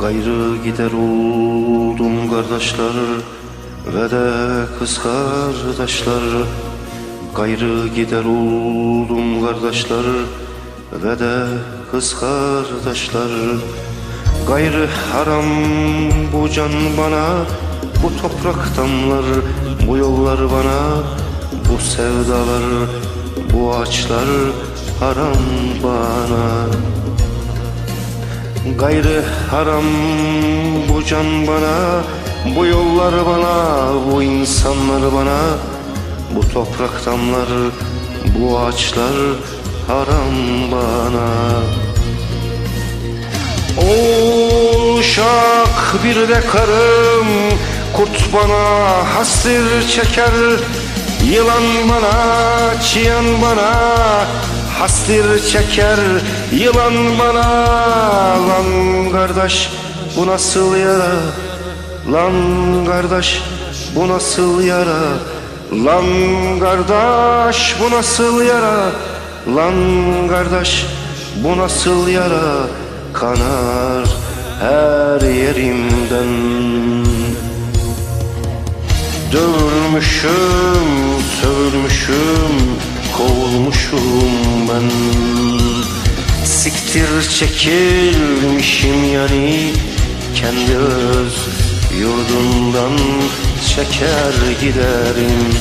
Gayrı gider oldum kardeşler Ve de kız kardeşler. Gayrı gider oldum kardeşler Ve de kız kardeşler. Gayrı haram bu can bana Bu toprak damlar bu yollar bana Bu sevdalar bu ağaçlar haram bana Gayrı haram bu can bana Bu yollar bana Bu insanlar bana. Bu toprak damlar Bu ağaçlar haram bana. Uşak bir de karım Kurt bana hastir çeker. Yılan bana, çiyan bana Hastir çeker Yılan bana. Lan kardeş bu nasıl yara? Lan kardeş bu nasıl yara? Lan kardeş bu nasıl yara? Lan kardeş bu nasıl yara? Kanar her yerimden Dövülmüşüm, sövülmüşüm, kovulmuşum ben. Siktir çekilmişim yani Kendi öz yurdumdan çeker giderim